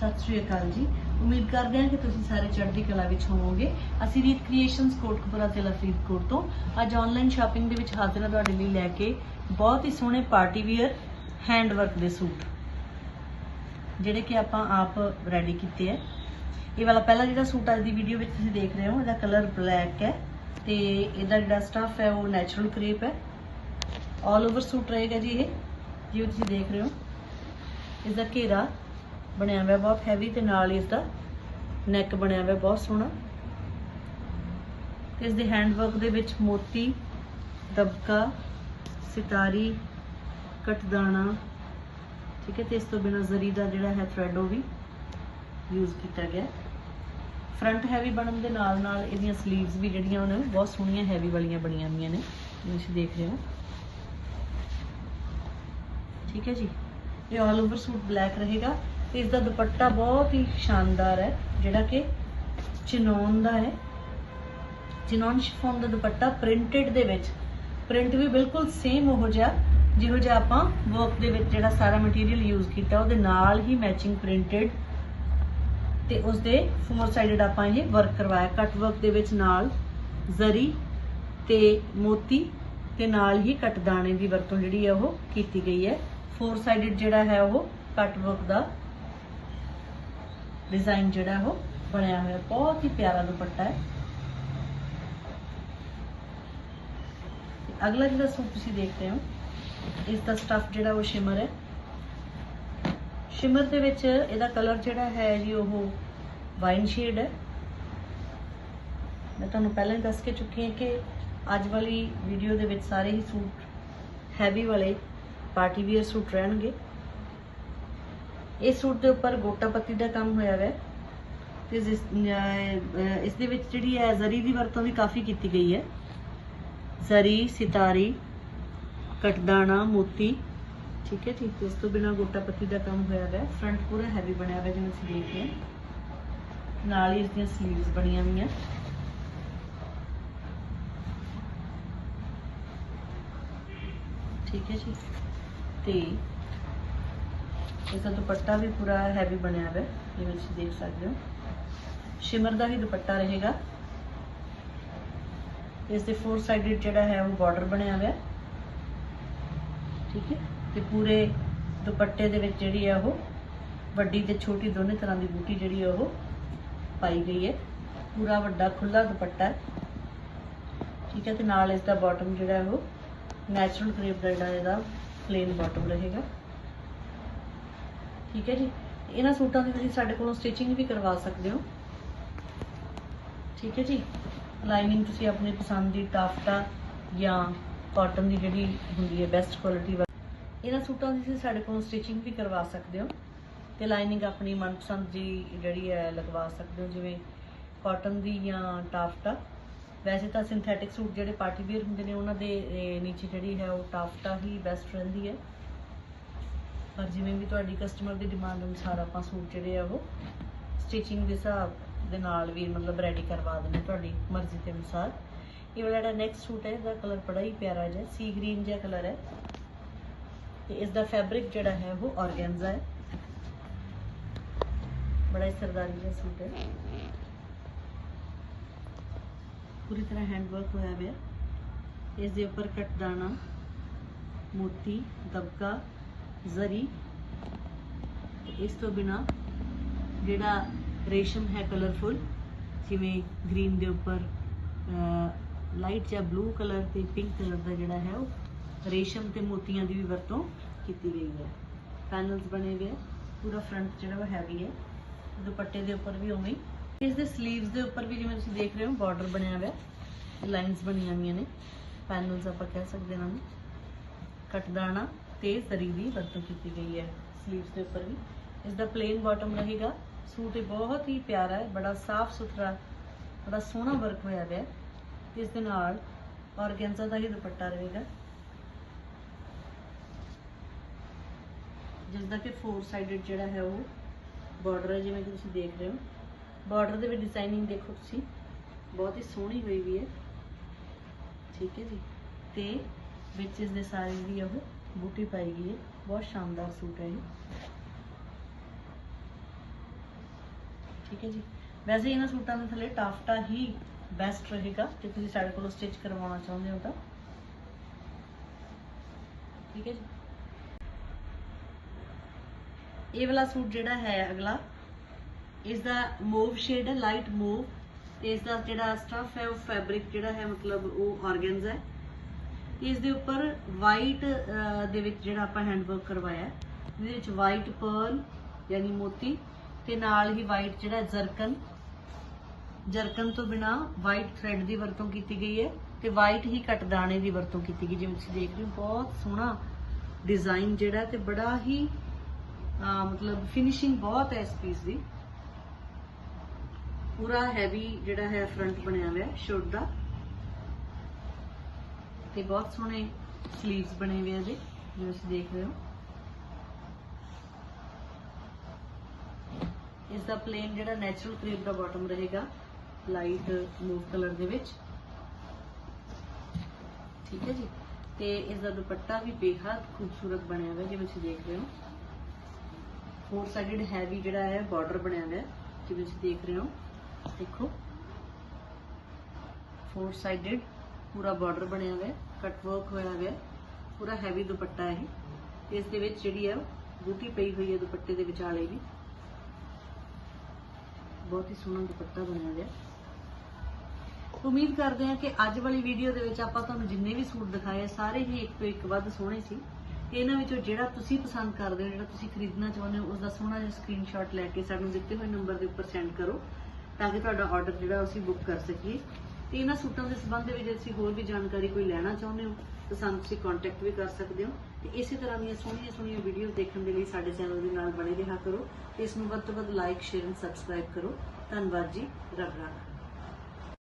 ਸਤਿ ਸ਼੍ਰੀ ਅਕਾਲ ਜੀ। ਉਮੀਦ ਕਰਦੇ ਹਾਂ ਕਿ ਤੁਸੀਂ ਸਾਰੇ ਚੜ੍ਹਦੀ ਕਲਾ ਵਿੱਚ ਹੋਵੋਗੇ। ਅਸੀਂ ਰੀਤ ਕ੍ਰੀਏਸ਼ਨਸ ਕੋਟਕਪੁਰਾ ਜ਼ਿਲ੍ਹਾ ਫਰੀਦਕੋਟ ਤੋਂ। ਅੱਜ ਆਨਲਾਈਨ ਸ਼ਾਪਿੰਗ ਦੇ ਵਿੱਚ ਹਾਜ਼ਰ ਹਾਂ ਤੁਹਾਡੇ ਲਈ ਲੈ ਕੇ। ਬਹੁਤ ਹੀ ਸੋਹਣੇ ਪਾਰਟੀ ਵੀਅਰ ਹੈਂਡ ਵਰਕ ਦੇ ਸੂਟ। ਜਿਹੜੇ ਕਿ ਆਪਾਂ ਆਪ ਰੈਡੀ ਕੀਤੇ ਆ ਇਹ ਵਾਲਾ ਪਹਿਲਾ ਜਿਹੜਾ ਸੂਟ ਅੱਜ ਦੀ ਵੀਡੀਓ ਵਿੱਚ ਤੁਸੀਂ ਦੇਖ ਰਹੇ ਹੋ, ਇਹਦਾ ਕਲਰ ਬਲੈਕ ਹੈ ਤੇ ਇਹਦਾ ਜਿਹੜਾ ਸਟਫ ਹੈ ਉਹ ਨੈਚੁਰਲ ਕ੍ਰੇਪ ਹੈ। ਆਲ ਓਵਰ ਸੂਟ ਰਹੇਗਾ ਜੀ ਇਹ। ਜਿਵੇਂ ਤੁਸੀਂ ਦੇਖ ਰਹੇ ਹੋ ਇਸ ਦਾ ਘੇਰਾ ਬਣਿਆ ਹੋਇਆ, ਬਹੁਤ ਹੈਵੀ ਤੇ ਨਾਲ ਹੀ ਇਸ ਦਾ ਨੈਕ ਬਣਿਆ ਹੋਇਆ, ਬਹੁਤ ਸੋਹਣਾ। ਤੇ ਇਸ ਦੇ ਹੈਂਡ ਵਰਕ ਦੇ ਵਿੱਚ ਮੋਤੀ, ਦਬਕਾ, ਸਿਤਾਰੀ, ਕਟਦਾਣਾ, ਠੀਕ ਹੈ, ਤੇ ਇਸ ਤੋਂ ਬਿਨਾ ਜ਼ਰੀ ਦਾ ਜਿਹੜਾ ਹੈ ਥ੍ਰੈਡ ਉਹ ਵੀ ਯੂਜ਼ ਕੀਤਾ ਗਿਆ। ਫਰੰਟ ਹੈਵੀ ਬਣਨ ਦੇ ਨਾਲ ਨਾਲ ਇਹਦੀਆਂ 슬ੀਵਸ ਵੀ ਜਿਹੜੀਆਂ ਉਹਨਾਂ ਬਹੁਤ ਸੋਹਣੀਆਂ ਹੈਵੀ ਵਾਲੀਆਂ ਬਣੀਆਂ ਹੋਈਆਂ ਨੇ ਤੁਸੀਂ ਦੇਖ ਰਹੇ ਹੋ। ਠੀਕ ਹੈ ਜੀ। ਇਹ ਆਲ ਓਵਰ ਸੂਟ ਬਲੈਕ ਰਹੇਗਾ। ਇਸ ਦਾ ਦੁਪੱਟਾ ਬਹੁਤ ਹੀ ਸ਼ਾਨਦਾਰ ਹੈ, ਜਿਹੜਾ ਕਿ ਚਿਨੋਨ ਦਾ ਹੈ। ਚਿਨੋਨ ਸ਼ਿਫੋਨ ਦਾ ਦੁਪੱਟਾ ਪ੍ਰਿੰਟਡ ਦੇ ਵਿੱਚ। ਪ੍ਰਿੰਟ ਵੀ ਬਿਲਕੁਲ ਸੇਮ ਉਹ ਜਿਹਾ, ਜਿਹੋ ਜਿਹਾ ਆਪਾਂ ਵਰਕ ਦੇ ਵਿੱਚ ਜਿਹੜਾ ਸਾਰਾ ਮਟੀਰੀਅਲ ਯੂਜ਼ ਕੀਤਾ, ਉਹਦੇ ਨਾਲ ਹੀ ਮੈਚਿੰਗ ਪ੍ਰਿੰਟਡ ਤੇ ਉਸ ਦੇ ਫੋਰ ਸਾਈਡਡ ਆਪਾਂ ਇਹ ਵਰਕ ਕਰਵਾਇਆ ਕੱਟ ਵਰਕ ਦੇ ਵਿੱਚ ਨਾਲ ਜ਼ਰੀ ਤੇ ਮੋਤੀ ਤੇ ਨਾਲ ਹੀ ਕੱਟ ਦਾਣੇ ਦੀ ਵਰਤੋਂ ਜਿਹੜੀ ਹੈ ਉਹ ਕੀਤੀ ਗਈ ਹੈ। ਫੋਰ ਸਾਈਡਡ ਜਿਹੜਾ ਹੈ ਉਹ ਕਟ ਵਰਕ ਦਾ ਡਿਜ਼ਾਈਨ ਜਿਹੜਾ ਉਹ ਬਣਿਆ ਹੋਇਆ, ਬਹੁਤ ਹੀ ਪਿਆਰਾ ਦੁਪੱਟਾ ਹੈ। ਅਗਲਾ ਜਿਹੜਾ ਸੂਟ ਤੁਸੀਂ ਦੇਖ ਰਹੇ ਹੋ, ਇਸ ਦਾ ਸਟਫ ਜਿਹੜਾ ਉਹ ਸ਼ਿਮਰ ਹੈ। ਸ਼ਿਮਰ ਦੇ ਵਿੱਚ ਇਹਦਾ ਕਲਰ ਜਿਹੜਾ ਹੈ ਜੀ ਉਹ ਵਾਈਨ ਸ਼ੇਡ ਹੈ। ਮੈਂ ਤੁਹਾਨੂੰ ਪਹਿਲਾਂ ਹੀ ਦੱਸ ਕੇ ਚੁੱਕੀ ਹਾਂ ਕਿ ਅੱਜ ਵਾਲੀ ਵੀਡੀਓ ਦੇ ਵਿੱਚ ਸਾਰੇ ਹੀ ਸੂਟ ਹੈਵੀ ਵਾਲੇ ਪਾਰਟੀ ਵੀਅਰ ਸੂਟ ਰਹਿਣਗੇ। ਇਸ ਸੂਟ ਦੇ ਉੱਪਰ ਗੋਟਾ ਪੱਤੀ ਦਾ ਕੰਮ ਹੋਇਆ ਹੋਇਆ ਤੇ ਇਸ ਦੇ ਵਿੱਚ ਜਿਹੜੀ ਹੈ ਜ਼ਰੀ ਦੀ ਵਰਤੋਂ ਵੀ ਕਾਫੀ ਕੀਤੀ ਗਈ ਹੈ। ਜ਼ਰੀ, ਸਿਤਾਰੀ, ਕਟਦਾਣਾ, ਮੋਤੀ, ਠੀਕ ਹੈ ਠੀਕ ਇਸ ਤੋਂ ਬਿਨਾ ਗੋਟਾ ਪੱਤੀ ਦਾ ਕੰਮ ਹੋਇਆ ਹੋਇਆ ਫਰੰਟ ਪੂਰਾ ਹੈਵੀ ਬਣਿਆ ਹੋਇਆ ਜਿਵੇਂ ਤੁਸੀਂ ਦੇਖ ਰਹੇ ਹੋ। ਨਾਲ ਹੀ ਇਸ ਦੀਆਂ 슬ੀਵਸ ਬਣੀਆਂ ਹੋਈਆਂ। ਠੀਕ ਹੈ ਜੀ। ਤੇ ਇਸਦਾ ਦੁਪੱਟਾ ਵੀ ਪੂਰਾ ਹੈਵੀ ਬਣਿਆ ਹੋਇਆ ਇਹ ਜਿਵੇਂ ਤੁਸੀਂ ਦੇਖ ਸਕਦੇ ਹੋ। ਸ਼ਿਮਰ ਦਾ ਹੀ ਦੁਪੱਟਾ ਰਹੇਗਾ। ਇਸ ਦੇ ਫੋਰ ਸਾਈਡਡ ਜਿਹੜਾ ਹੈ, ਉਹ ਬਾਰਡਰ ਬਣਿਆ ਹੋਇਆ ਠੀਕ ਹੈ? ਤੇ ਪੂਰੇ ਦੁਪੱਟੇ ਦੇ ਵਿੱਚ ਜਿਹੜੀ ਹੈ, ਉਹ ਵੱਡੀ ਤੇ ਛੋਟੀ ਦੋਨੇ ਤਰ੍ਹਾਂ ਦੀ ਬੂਟੀ ਜਿਹੜੀ ਹੈ, ਉਹ ਪਾਈ ਗਈ ਹੈ। ਪੂਰਾ ਵੱਡਾ ਖੁੱਲਾ ਦੁਪੱਟਾ ਹੈ। ਠੀਕ ਹੈ? ਤੇ ਨਾਲ ਇਸ ਦਾ ਬਾਟਮ ਜਿਹੜਾ ਹੈ, ਉਹ ਨੈਚੁਰਲ ਕ੍ਰੇਪ ਦਾ ਜਿਹੜਾ, ਇਹਦਾ ਪਲੇਨ ਬਾਟਮ ਰਹੇਗਾ। ਠੀਕ ਹੈ ਜੀ? ਇਹਨਾਂ ਸੂਟਾਂ ਦੀ ਤੁਸੀਂ ਸਾਡੇ ਕੋਲੋਂ ਸਟਿਚਿੰਗ ਵੀ ਕਰਵਾ ਸਕਦੇ ਹੋ। ਠੀਕ ਹੈ ਜੀ? ਲਾਈਨਿੰਗ ਤੁਸੀਂ ਆਪਣੀ ਪਸੰਦ ਦੀ ਟਾਫਟਾ ਜਾਂ ਕਾਟਨ ਦੀ ਜਿਹੜੀ ਹੁੰਦੀ ਹੈ ਬੈਸਟ ਕੁਆਲਿਟੀ ਇਹਨਾਂ ਸੂਟਾਂ ਦੀ ਤੁਸੀਂ ਸਾਡੇ ਕੋਲੋਂ ਸਟਿਚਿੰਗ ਵੀ ਕਰਵਾ ਸਕਦੇ ਹੋ। ਤੇ ਲਾਈਨਿੰਗ ਆਪਣੀ ਮਨਪਸੰਦ ਦੀ ਜਿਹੜੀ ਹੈ ਲਗਵਾ ਸਕਦੇ ਹੋ, ਜਿਵੇਂ ਕਾਟਨ ਦੀ ਜਾਂ ਟਾਫਟਾ। ਵੈਸੇ ਤਾਂ ਸਿੰਥੈਟਿਕ ਸੂਟ ਜਿਹੜੇ ਪਾਰਟੀ ਵੇਅਰ ਹੁੰਦੇ ਨੇ, ਉਹਨਾਂ ਦੇ ਨੀਚੇ ਜਿਹੜੀ ਹੈ ਉਹ ਟਾਫਟਾ ਹੀ ਬੈਸਟ ਰਹਿੰਦੀ ਹੈ। ਪਰ ਜਿਵੇਂ ਵੀ ਤੁਹਾਡੀ ਕਸਟਮਰ ਦੀ ਡਿਮਾਂਡ ਅਨੁਸਾਰ ਆਪਾਂ ਸੂਟ ਜਿਹੜੇ ਆ ਉਹ ਸਟਿਚਿੰਗ ਦੇ ਹਿਸਾਬ ਦੇ ਨਾਲ ਵੀ ਮਤਲਬ ਰੈਡੀ ਕਰਵਾ ਦਿੰਦੇ ਤੁਹਾਡੀ ਮਰਜ਼ੀ ਦੇ ਅਨੁਸਾਰ। ਇਹ ਵਾਲਾ ਜਿਹੜਾ ਨੈਕਸਟ ਸੂਟ ਹੈ, ਇਹਦਾ ਕਲਰ ਬੜਾ ਹੀ ਪਿਆਰਾ ਜਿਹਾ ਸੀ ਗ੍ਰੀਨ ਜਿਹਾ ਕਲਰ ਹੈ। ਤੇ ਇਸ ਦਾ ਫੈਬਰਿਕ ਜਿਹੜਾ ਹੈ ਉਹ ਆਰਗੈਂਜ਼ਾ ਹੈ। ਬੜਾ ਹੀ ਸਰਦਾਰੀ ਜਿਹਾ ਸੂਟ ਹੈ। ਪੂਰੀ ਤਰ੍ਹਾਂ ਹੈਂਡ ਵਰਕ ਹੋਇਆ ਹੋਇਆ। ਇਸ ਦੇ ਉੱਪਰ ਕੱਟ ਮੋਤੀ, ਦਬਕਾ ਜ਼ਰੀ। ਇਸ ਤੋਂ ਬਿਨਾ ਜਿਹੜਾ ਰੇਸ਼ਮ ਹੈ ਕਲਰਫੁਲ ਜਿਵੇਂ ਗ੍ਰੀਨ ਦੇ ਉੱਪਰ ਲਾਈਟ ਜਾਂ ਬਲੂ ਕਲਰ ਤੇ ਪਿੰਕ ਕਲਰ ਦਾ ਜਿਹੜਾ ਹੈ ਉਹ ਰੇਸ਼ਮ ਤੇ ਮੋਤੀਆਂ ਦੀ ਵੀ ਵਰਤੋਂ ਕੀਤੀ ਗਈ ਹੈ। ਪੈਨਲਸ ਬਣੇ ਹੋਏ ਪੂਰਾ ਫਰੰਟ ਜਿਹੜਾ ਉਹ ਹੈਵੀ ਹੈ। ਦੁਪੱਟੇ ਦੇ ਉੱਪਰ ਵੀ ਉਵੇਂ ਹੀ। ਇਸ ਦੇ 슬ੀਵਸ ਦੇ ਉੱਪਰ ਵੀ ਜਿਵੇਂ ਤੁਸੀਂ ਦੇਖ ਰਹੇ ਹੋ ਬਾਰਡਰ ਬਣਿਆ ਹੋਇਆ ਲਾਈਨਸ ਬਣੀਆਂ ਹੋਈਆਂ ਨੇ। ਪੈਨਲਸ ਆਪਾਂ ਕਹਿ ਸਕਦੇ ਹਾਂ ਨੂੰ ਕਟਦਾਣਾ ਤੇ ਜ਼ਰੀ ਦੀ ਵਰਤੋਂ ਕੀਤੀ ਗਈ ਹੈ। ਸਲੀਵਸ ਦੇ ਉੱਪਰ ਵੀ। ਇਸ ਦਾ ਪਲੇਨ ਬਾਟਮ ਰਹੇਗਾ। ਸੂਟ ਇਹ ਬਹੁਤ ਹੀ ਪਿਆਰਾ ਹੈ। ਬੜਾ ਸਾਫ਼ ਸੁਥਰਾ, ਬੜਾ ਸੋਹਣਾ ਵਰਕ ਹੋਇਆ ਹੋਇਆ ਇਸ ਦੇ ਨਾਲ ਆਰਗੈਂਜ਼ਾ ਦਾ ਹੀ ਦੁਪੱਟਾ ਰਹੇਗਾ। ਜਿਸ ਦਾ ਕਿ ਫੋਰ ਸਾਈਡਡ ਜਿਹੜਾ ਹੈ ਉਹ ਬਾਰਡਰ ਹੈ, ਜਿਵੇਂ ਕਿ ਤੁਸੀਂ ਦੇਖ ਰਹੇ ਹੋ। ਬਾਰਡਰ ਦੇ ਵਿੱਚ ਡਿਜ਼ਾਈਨਿੰਗ ਦੇਖੋ ਤੁਸੀਂ। ਬਹੁਤ ਹੀ ਸੋਹਣੀ ਹੋਈ ਵੀ ਹੈ। ਠੀਕ ਹੈ ਜੀ। ਤੇ ਵਿੱਚ ਇਸ ਦੇ ਸਾਰੇ ਵੀ ਉਹ। ਬੂਟੀ ਪਾਈ ਗਈ ਹੈ ਬਹੁਤ ਸ਼ਾਨਦਾਰ ਸੂਟ ਹੈ ਇਹ ਠੀਕ ਹੈ ਜੀ ਵੈਸੇ ਇਹਨਾਂ ਸੂਟਾਂ ਦੇ ਥੱਲੇ ਟਾਫਟਾ ਹੀ ਬੈਸਟ ਰਹੇਗਾ ਜੇ ਤੁਸੀਂ ਸਾਡੇ ਕੋਲੋਂ ਸਟਿਚ ਕਰਵਾਉਣਾ ਚਾਹੁੰਦੇ ਹੋ ਤਾਂ ਠੀਕ ਹੈ ਜੀ ਇਹ ਵਾਲਾ ਸੂਟ ਜਿਹੜਾ ਹੈ ਅਗਲਾ ਇਸ ਦਾ ਮੂਵ ਸ਼ੇਡ ਹੈ ਲਾਈਟ ਮੂਵ ਤੇ ਇਸ ਦਾ ਜਿਹੜਾ ਸਟਫ ਹੈ ਉਹ ਫੈਬਰਿਕ ਜਿਹੜਾ ਹੈ ਮਤਲਬ ਉਹ ਆਰਗੈਂਜ਼ਾ ਹੈ ਇਸ ਦੇ ਉੱਪਰ ਵਾਈਟ ਦੇ ਵਿੱਚ ਜਿਹੜਾ ਆਪਾਂ ਹੈਂਡ ਵਰਕ ਕਰਵਾਇਆ ਇਹਦੇ ਵਿੱਚ ਵਾਈਟ ਪਰਲ ਯਾਨੀ ਮੋਤੀ ਤੇ ਨਾਲ ਹੀ ਵਾਈਟ ਜਿਹੜਾ ਜ਼ਰਕਨ ਜਰਕਨ ਤੋਂ ਬਿਨਾ ਵਾਈਟ ਥ੍ਰੈਡ ਦੀ ਵਰਤੋਂ ਕੀਤੀ ਗਈ ਹੈ ਤੇ ਵਾਈਟ ਹੀ ਕੱਟ ਦਾਣੇ ਦੀ ਵਰਤੋਂ ਕੀਤੀ ਗਈ, ਜਿਵੇਂ ਤੁਸੀਂ ਦੇਖ ਰਹੇ ਹੋ, ਬਹੁਤ ਸੋਹਣਾ ਡਿਜ਼ਾਈਨ ਜਿਹੜਾ ਤੇ ਬੜਾ ਹੀ ਮਤਲਬ ਫਿਨਿਸ਼ਿੰਗ ਬਹੁਤ ਹੈ ਇਸ ਪੀਸ ਦੀ। ਪੂਰਾ ਹੈਵੀ ਜਿਹੜਾ ਹੈ ਫਰੰਟ ਬਣਿਆ ਹੋਇਆ ਹੈ ਦਾ। ਤੇ ਬਹੁਤ ਸੋਹਣੇ 슬ੀਵਸ ਬਣੇ ਹੋਏ ਆ ਇਹਦੇ, ਜਿਵੇਂ ਤੁਸੀਂ ਦੇਖ ਰਹੇ ਹੋ। ਇਸ ਦਾ ਪਲੇਨ ਜਿਹੜਾ ਨੈਚੁਰਲ ਕਰੀਪ ਦਾ ਬਾਟਮ ਰਹੇਗਾ ਲਾਈਟ ਮੂਵ ਕਲਰ ਦੇ ਵਿੱਚ। ਠੀਕ ਹੈ ਜੀ? ਤੇ ਇਸ ਦਾ ਦੁਪੱਟਾ ਵੀ ਬੇਹੱਦ ਖੂਬਸੂਰਤ ਬਣਿਆ ਹੋਇਆ, ਜਿਵੇਂ ਤੁਸੀਂ ਦੇਖ ਰਹੇ ਹੋ। ਫੋਰ ਸਾਈਡਡ ਹੈਵੀ ਜਿਹੜਾ ਹੈ ਬਾਰਡਰ ਬਣਿਆ ਹੋਇਆ, ਜਿਵੇਂ ਤੁਸੀਂ ਦੇਖ ਰਹੇ ਹੋ। ਦੇਖੋ। ਫੋਰ ਸਾਈਡਡ ਪੂਰਾ ਬਾਰਡਰ ਬਣਿਆ ਹੋਇਆ ਕੱਟ ਵਰਕ ਹੋਇਆ ਹੋਇਆ ਪੂਰਾ ਹੈਵੀ ਦੁਪੱਟਾ ਹੈ ਇਹ। ਇਸ ਦੇ ਵਿੱਚ ਜਿਹੜੀ ਹੈ, ਬੂਟੀ ਪਈ ਹੋਈ ਹੈ ਦੁਪੱਟੇ ਦੇ ਵਿਚਾਲੇ ਵੀ। ਬਹੁਤ ਹੀ ਸੋਹਣਾ ਦੁਪੱਟਾ ਬਣਿਆ ਹੋਇਆ ਉਮੀਦ ਕਰਦੇ ਹਾਂ ਕਿ ਅੱਜ ਵਾਲੀ ਵੀਡੀਓ ਦੇ ਵਿੱਚ ਆਪਾਂ ਤੁਹਾਨੂੰ ਜਿੰਨੇ ਵੀ ਸੂਟ ਦਿਖਾਏ ਸਾਰੇ ਹੀ ਇੱਕ ਤੋਂ ਇੱਕ ਵੱਧ ਸੋਹਣੇ ਸੀ। ਇਹਨਾਂ ਵਿੱਚੋਂ ਜਿਹੜਾ ਤੁਸੀਂ ਪਸੰਦ ਕਰਦੇ ਹੋ, ਜਿਹੜਾ ਤੁਸੀਂ ਖਰੀਦਣਾ ਚਾਹੁੰਦੇ ਹੋ ਉਸ ਦਾ ਸੋਹਣਾ ਜਿਹਾ ਸਕਰੀਨਸ਼ਾਟ ਲੈ ਕੇ ਸਾਨੂੰ ਦਿੱਤੇ ਹੋਏ ਨੰਬਰ ਦੇ ਉੱਪਰ ਸੈਂਡ ਕਰੋ, ਤਾਂ ਕਿ ਤੁਹਾਡਾ ਆਰਡਰ ਜਿਹੜਾ ਅਸੀਂ ਬੁੱਕ ਕਰ ਸਕੀਏ। ਤੇ ਇਹਨਾਂ ਸੂਟਾਂ ਦੇ ਸੰਬੰਧ ਦੇ ਵਿੱਚ ਜੇ ਤੁਸੀਂ ਹੋਰ ਵੀ ਜਾਣਕਾਰੀ ਕੋਈ ਲੈਣਾ ਚਾਹੁੰਦੇ ਹੋ, ਤਾਂ ਸਾਨੂੰ ਤੁਸੀਂ ਕੰਟੈਕਟ ਵੀ ਕਰ ਸਕਦੇ ਹੋ। ਤੇ ਇਸੇ ਤਰ੍ਹਾਂ ਦੀਆਂ ਸੋਹਣੀਆਂ ਸੋਹਣੀਆਂ ਵੀਡੀਓ ਦੇਖਣ ਦੇ ਲਈ ਸਾਡੇ ਚੈਨਲ ਦੇ ਨਾਲ ਬਣੇ ਰਿਹਾ ਕਰੋ ਤੇ ਇਸ ਨੂੰ ਵੱਧ ਤੋਂ ਵੱਧ ਲਾਈਕ ਸ਼ੇਅਰ ਐਂਡ ਸਬਸਕ੍ਰਾਈਬ ਕਰੋ। ਧੰਨਵਾਦ ਜੀ, ਰੱਬ ਰੱਖ।